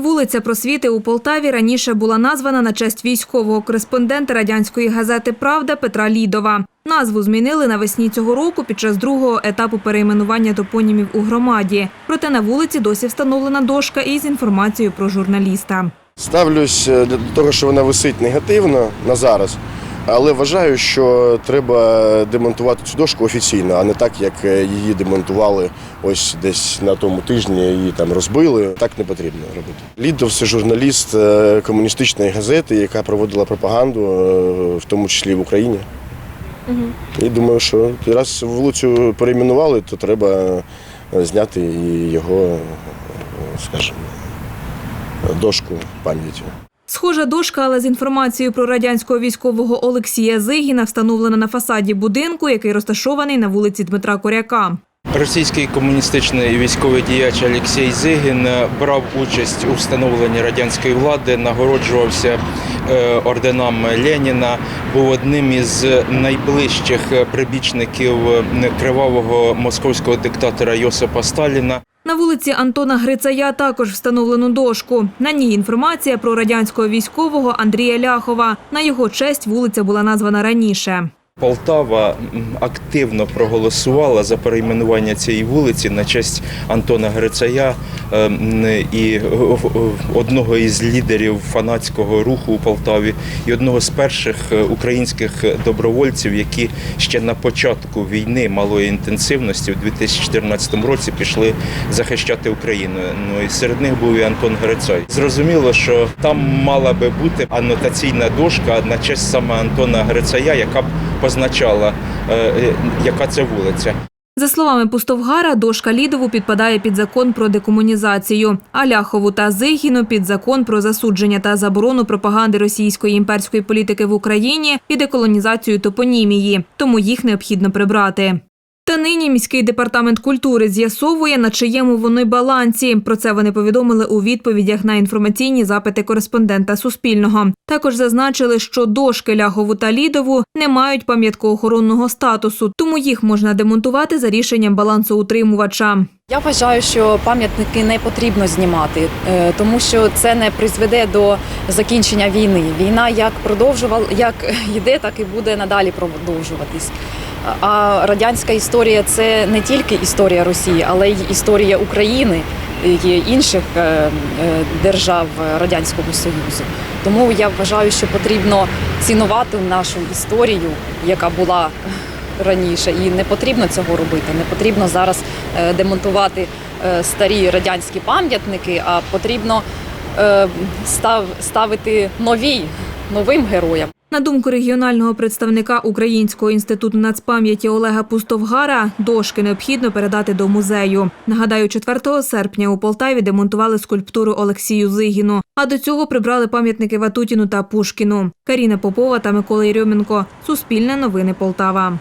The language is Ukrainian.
Вулиця Просвіти у Полтаві раніше була названа на честь військового кореспондента радянської газети Правда Петра Лідова. Назву змінили навесні цього року під час другого етапу перейменування топонімів у громаді. Проте на вулиці досі встановлена дошка із інформацією про журналіста. Ставлюсь до того, що вона висить негативно на зараз, але вважаю, що треба демонтувати цю дошку офіційно, а не так, як е, її демонтували ось десь на тому тижні, її там розбили. Так не потрібно робити. Лідов це журналіст е, комуністичної газети, яка проводила пропаганду, е, в тому числі в Україні. І думаю, що раз вулицю перейменували, то треба зняти його, скажімо, дошку пам'яті. Схожа дошка, але з інформацією про радянського військового Олексія Зигіна встановлена на фасаді будинку, який розташований на вулиці Дмитра Коряка. Російський комуністичний військовий діяч Олексій Зигін брав участь у встановленні радянської влади, нагороджувався е, орденами Леніна, був одним із найближчих прибічників кривавого московського диктатора Йосипа Сталіна. На вулиці Антона Грицая також встановлено дошку. На ній інформація про радянського військового Андрія Ляхова. На його честь вулиця була названа раніше. Полтава активно проголосувала за перейменування цієї вулиці на честь Антона Грицая е, і е, одного із лідерів фанатського руху у Полтаві, і одного з перших е, українських добровольців, які ще на початку війни малої інтенсивності в 2014 році пішли захищати Україну. Ну і серед них був і Антон Грицай. Зрозуміло, що там мала би бути анотаційна дошка на честь саме Антона Грицая, яка б позначала, е, е, яка це вулиця. За словами Пустовгара, дошка Лідову підпадає під закон про декомунізацію, а Ляхову та Зигіну – під закон про засудження та заборону пропаганди російської імперської політики в Україні і деколонізацію топонімії, тому їх необхідно прибрати. Та нині міський департамент культури з'ясовує, на чиєму вони балансі. Про це вони повідомили у відповідях на інформаційні запити кореспондента Суспільного. Також зазначили, що дошки Ляхову та Лідову не мають пам'яткоохоронного статусу, тому їх можна демонтувати за рішенням балансоутримувача. Я вважаю, що пам'ятники не потрібно знімати, е, тому що це не призведе до закінчення війни. Війна як продовжувала, як йде, так і буде надалі продовжуватись. А радянська історія це не тільки історія Росії, але й історія України і інших е, е, держав Радянського Союзу. Тому я вважаю, що потрібно цінувати нашу історію, яка була раніше, і не потрібно цього робити. Не потрібно зараз е, демонтувати старі радянські пам'ятники, а потрібно ставити нові новим героям. На думку регіонального представника Українського інституту нацпам'яті Олега Пустовгара, дошки необхідно передати до музею. Нагадаю, 4 серпня у Полтаві демонтували скульптуру Олексію Зигіну, а до цього прибрали пам'ятники Ватутіну та Пушкіну. Каріна Попова та Микола Єрьоменко. Суспільне новини Полтава.